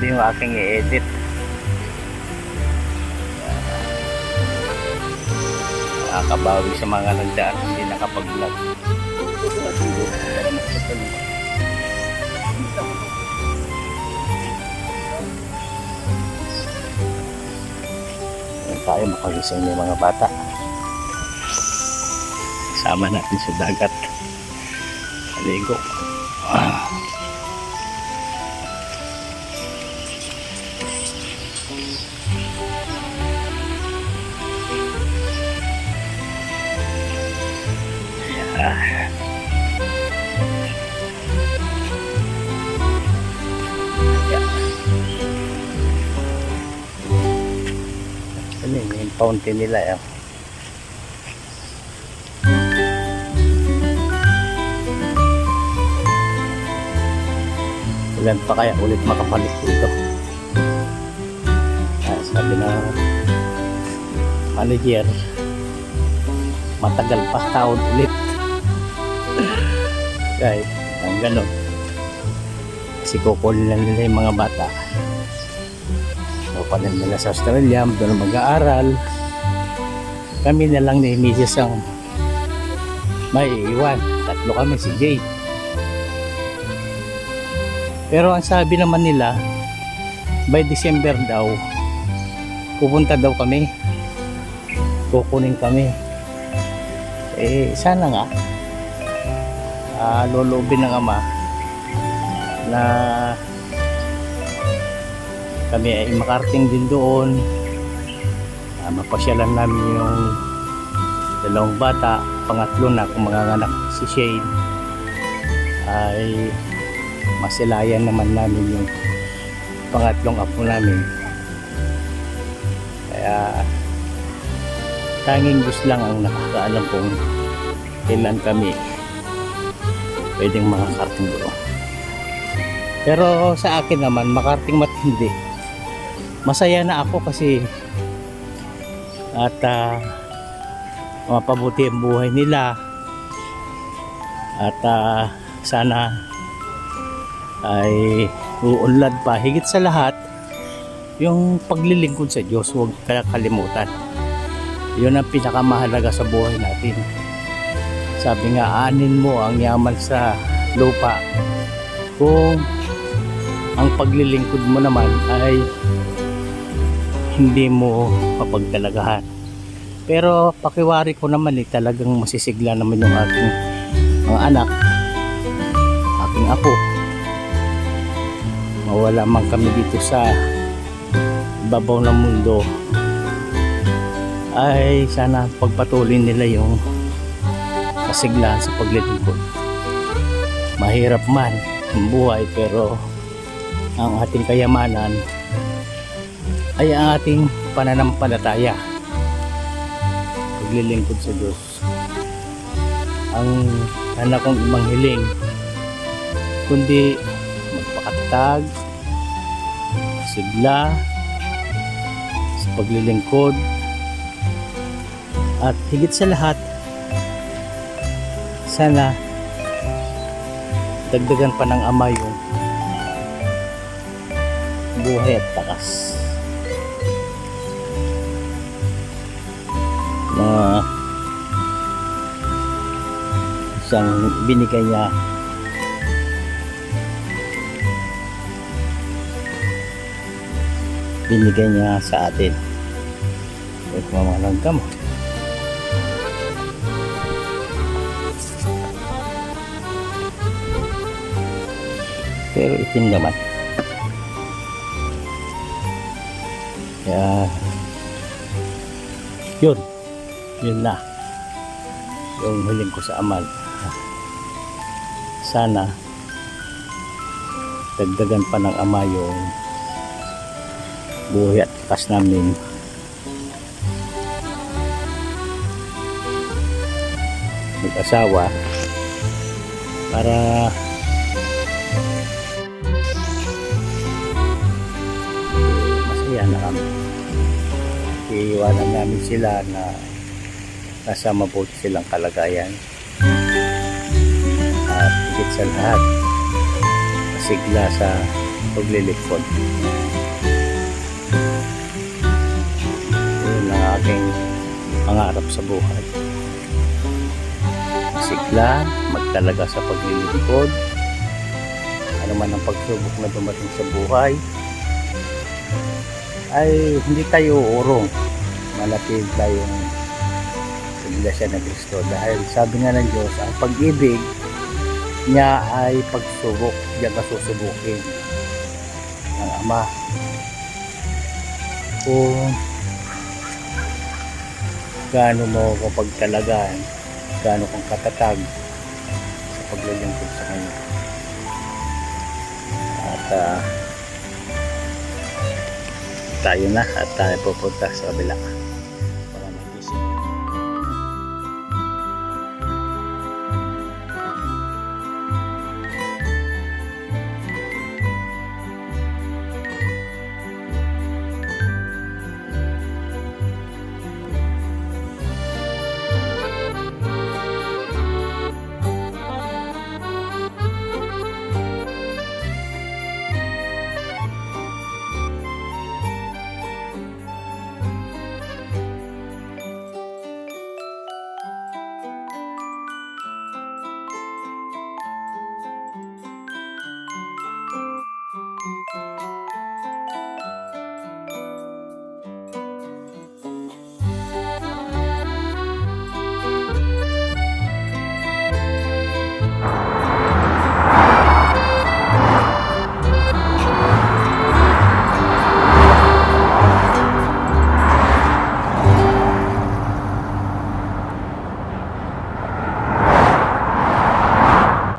din yung aking i-edit. Nakakabawi sa mga nagdaan, hindi nakapag-vlog. Ayan tayo makagising ng mga bata. Sama natin sa dagat. Aligo. Ah. Ano yun, yung fountain nila eh. Ilan pa kaya ulit makapalit dito? Ah, sabi na manager, matagal pa taon ulit. Kahit ang ganon. Kasi kukunin lang nila yung mga bata. Kukunin nila sa Australia, doon mag-aaral. Kami na lang ni Mrs. ang may iwan. Tatlo kami, si Jay. Pero ang sabi naman nila, by December daw, pupunta daw kami. Kukunin kami. Eh, sana nga, uh, lulubin ng ama na kami ay makarating din doon. Uh, mapasyalan namin yung dalawang bata, pangatlo na kung manganganak si Shane ay masilayan naman namin yung pangatlong apo namin kaya tanging Diyos lang ang nakakaalam kung kailan kami pwedeng makakarating doon. Pero sa akin naman makarating matindi. Masaya na ako kasi at uh, mapabuti ang buhay nila. At uh, sana ay uunlad pa higit sa lahat yung paglilingkod sa Diyos. Huwag kalimutan. Yun ang pinakamahalaga sa buhay natin sabi nga anin mo ang yaman sa lupa. Kung ang paglilingkod mo naman ay hindi mo mapagdalagahan. Pero pakiwari ko naman eh talagang masisigla naman yung aking mga anak aking apo. Mawala man kami dito sa babaw ng mundo ay sana pagpatuloy nila yung kasiglahan sa paglilingkod. Mahirap man ang buhay pero ang ating kayamanan ay ang ating pananampalataya. Paglilingkod sa Diyos. Ang sana kong ibang hiling kundi magpakatag sigla sa paglilingkod at higit sa lahat sana dagdagan pa ng ama yung buhay at takas. Na isang binigay niya. Binigay niya sa atin. Ito mga langgam pero itim naman. Kaya yun. Yun na. Yung huling ko sa amal sana dagdagan pa ng ama yung buhay at kas namin. Mag-asawa para kami iiwanan namin sila na nasa mabuti silang kalagayan at higit sa lahat masigla sa paglilipod. Yun ang aking pangarap sa buhay. Sigla, magtalaga sa paglilipod. Ano man ang pagsubok na dumating sa buhay, ay hindi tayo urong. Malapit tayong Iglesia na Cristo. Dahil sabi nga ng Diyos, ang pag-ibig niya ay pagsubok. Diyan ka susubukin ng Ama. Kung gaano mo ko pagtalagaan, gaano kong katatag sa paglilingkod sa Kanya. At ah, tayo na at tayo pupunta sa kabila.